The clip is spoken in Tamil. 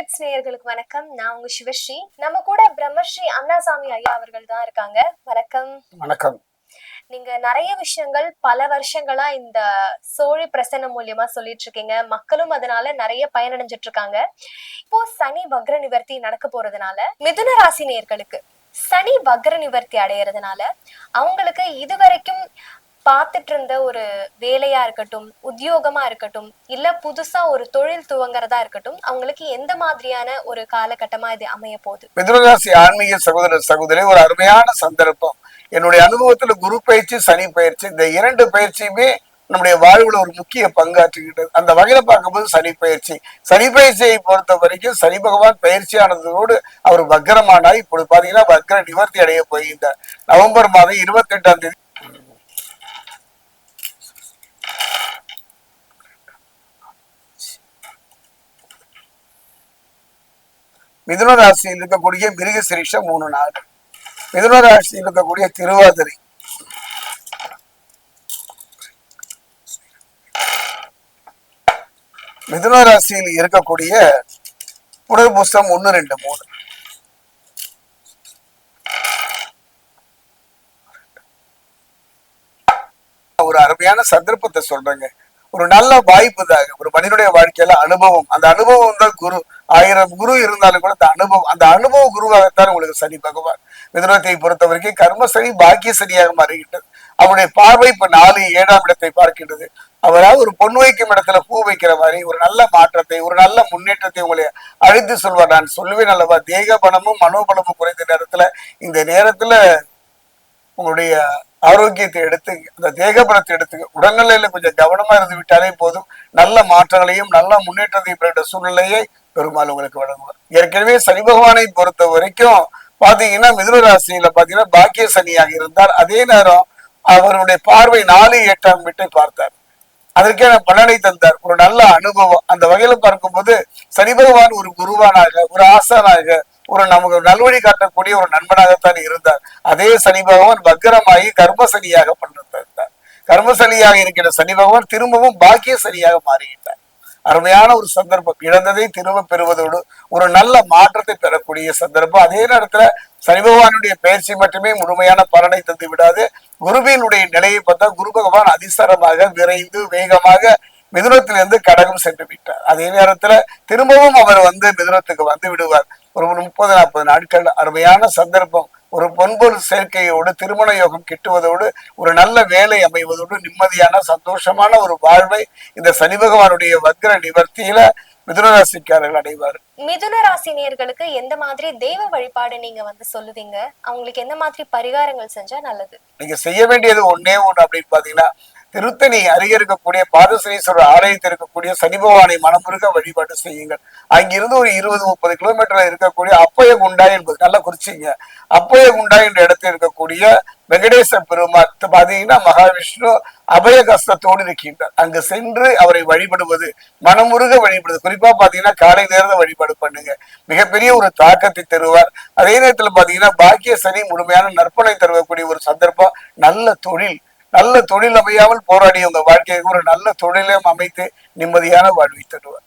கிளிட்ஸ் நேயர்களுக்கு வணக்கம். நான் உங்க சிவஸ்ரீ. நம்ம கூட பிரம்மஸ்ரீ அண்ணாசாமி ஐயா அவர்கள் தான் இருக்காங்க. வணக்கம். வணக்கம். நீங்க நிறைய விஷயங்கள் பல வருஷங்களா இந்த சோழி பிரசன்னம் மூலியமா சொல்லிட்டு இருக்கீங்க. மக்களும் அதனால நிறைய பயனடைஞ்சிட்டு இருக்காங்க. இப்போ சனி வக்ர நிவர்த்தி நடக்க போறதுனால மிதுன ராசி நேயர்களுக்கு சனி வக்ர நிவர்த்தி அடையறதுனால அவங்களுக்கு இதுவரைக்கும் பார்த்துட்டு இருந்த ஒரு வேலையா இருக்கட்டும் உத்தியோகமா இருக்கட்டும் இல்ல புதுசா ஒரு தொழில் துவங்குறதா இருக்கட்டும் அவங்களுக்கு எந்த மாதிரியான ஒரு காலகட்டமா இது அமைய போகுது? மிதுனராசி ஆன்மீக சகோதர சகோதரி ஒரு அருமையான சந்தர்ப்பம். என்னுடைய அனுபவத்துல குரு பயிற்சி சனி பயிற்சி இந்த இரண்டு பயிற்சியுமே நம்முடைய வாழ்வுல ஒரு முக்கிய பங்காற்றுகின்றது அந்த வகையில பார்க்கும்போது சனி பயிற்சி. சனி பயிற்சியை பொறுத்த வரைக்கும் சனி பகவான் பயிற்சியானதோடு அவர் வக்ரமானார். இப்பொழுது பாத்தீங்கன்னா வக்ர நிவர்த்தி அடைய போகின்றார். நவம்பர் மாதம் இருபத்தி எட்டாம் தேதி மிதுன ராசியில் இருக்கக்கூடிய மிருக மூணு நாள். மிதுன ராசியில் இருக்கக்கூடிய திருவாதிரை. மிதுன ராசியில் இருக்கக்கூடிய புனர்புஸ்தம் ஒன்னு ரெண்டு மூணு. ஒரு அருமையான சந்தர்ப்பத்தை சொல்றேங்க. ஒரு நல்ல வாய்ப்பு தாங்க. ஒரு மனிதனுடைய வாழ்க்கையில அனுபவம். அந்த அனுபவம் தான் குரு. ஆயிரம் குரு இருந்தாலும் கூட அந்த அனுபவம் அந்த அனுபவ குருவாகத்தான் உங்களுக்கு சனி பகவான். மிதுனத்தை பொறுத்த வரைக்கும் கர்ம சனி பாக்கிய சனியாக மாறுகின்றது. அவருடைய பார்வை இப்ப நாலு ஏழாம் இடத்தை பார்க்கின்றது. அவரால் ஒரு பொன் வைக்கும் இடத்துல பூ வைக்கிற மாதிரி ஒரு நல்ல மாற்றத்தை ஒரு நல்ல முன்னேற்றத்தை உங்களை அழைத்து சொல்வார். நான் சொல்லுவேன் அல்லவா தேக பலமும் மனோபலமும் குறைந்த நேரத்துல இந்த நேரத்துல உங்களுடைய ஆரோக்கியத்தை எடுத்து அந்த தேகபலத்தை எடுத்து உடல்நிலையில கொஞ்சம் கவனமா இருந்து விட்டாலே போதும். நல்ல மாற்றங்களையும் நல்ல முன்னேற்றத்தையும் பெற்ற சூழ்நிலையை பெருமாள் உங்களுக்கு வழங்குவார். ஏற்கனவே சனி பகவானை பொறுத்த வரைக்கும் பாத்தீங்கன்னா மிதுன ராசியில பாத்தீங்கன்னா பாக்கிய சனியாக இருந்தார். அதே நேரம் அவருடைய பார்வை நாலு எட்டாம் வீட்டை பார்த்தார். அதற்கான பலனை தந்தார். ஒரு நல்ல அனுபவம். அந்த வகையில பார்க்கும்போது சனி பகவான் ஒரு குருவானாக ஒரு ஆசானாக ஒரு நமக்கு நல்வழி காட்டக்கூடிய ஒரு நண்பனாகத்தான் இருந்தார். அதே சனி பகவான் பக்கரமாகி கர்ம சனியாக பண்ணிருந்தார் கர்ம சனியாக இருக்கிற சனி பகவான் திரும்பவும் பாக்கிய சனியாக மாறிவிட்டார். அருமையான ஒரு சந்தர்ப்பம். இழந்ததை திரும்ப பெறுவதோடு ஒரு நல்ல மாற்றத்தை பெறக்கூடிய சந்தர்ப்பம். அதே நேரத்துல சனி பகவானுடைய பயிற்சி மட்டுமே முழுமையான பலனை தந்து விடாது. குருவினுடைய நிலையை பார்த்தா குரு பகவான் அதிசாரமாக விரைந்து வேகமாக மிதுனத்திலிருந்து கடகம் சென்று விட்டார். அதே நேரத்துல திரும்பவும் அவர் வந்து மிதுனத்துக்கு வந்து விடுவார். ஒரு முப்பது நாற்பது நாட்கள் அருமையான சந்தர்ப்பம். ஒரு பொன்பொருள் சேர்க்கையோடு திருமண யோகம் கிட்டுவதோடு ஒரு நல்ல வேலை அமைவதோடு நிம்மதியான சந்தோஷமான ஒரு வாழ்வை இந்த சனி பகவானுடைய வக்ர நிவர்த்தியில மிதுனராசிக்காரர்கள் அடைவார். மிதுன ராசி நேயர்களுக்கு எந்த மாதிரி தெய்வ வழிபாடு நீங்க வந்து சொல்லுவீங்க? அவங்களுக்கு எந்த மாதிரி பரிகாரங்கள் செஞ்சா நல்லது? நீங்க செய்ய வேண்டியது ஒன்னே ஒண்ணு அப்படின்னு பாத்தீங்கன்னா திருத்தணி அருகே இருக்கக்கூடிய பாதசனீஸ்வரர் ஆலயத்தில் இருக்கக்கூடிய சனி பகவானை மனமுருக வழிபாடு செய்யுங்கள். அங்கிருந்து ஒரு இருபது முப்பது கிலோமீட்டர்ல இருக்கக்கூடிய அப்பய குண்டா என்பது நல்லா குறிச்சிங்க. அப்பய குண்டா என்ற இடத்தில் இருக்கக்கூடிய வெங்கடேச பெருமாள் பாத்தீங்கன்னா மகாவிஷ்ணு அபய கஸ்தத்தோடு இருக்கின்றார். அங்கு சென்று அவரை வழிபடுவது மனமுருக வழிபடுவது. குறிப்பா பாத்தீங்கன்னா காலை நேரத்தை வழிபாடு பண்ணுங்க. மிகப்பெரிய ஒரு தாக்கத்தை தருவார். அதே நேரத்துல பாத்தீங்கன்னா பாக்கிய சனி முழுமையான நற்பனை தருவக்கூடிய ஒரு சந்தர்ப்பம் நல்ல தொழில் நல்ல தொழில் அமையாமல் போராடி அந்த வாழ்க்கையை ஒரு நல்ல தொழிலையும் அமைத்து நிம்மதியான வாழ்வை தருவார்.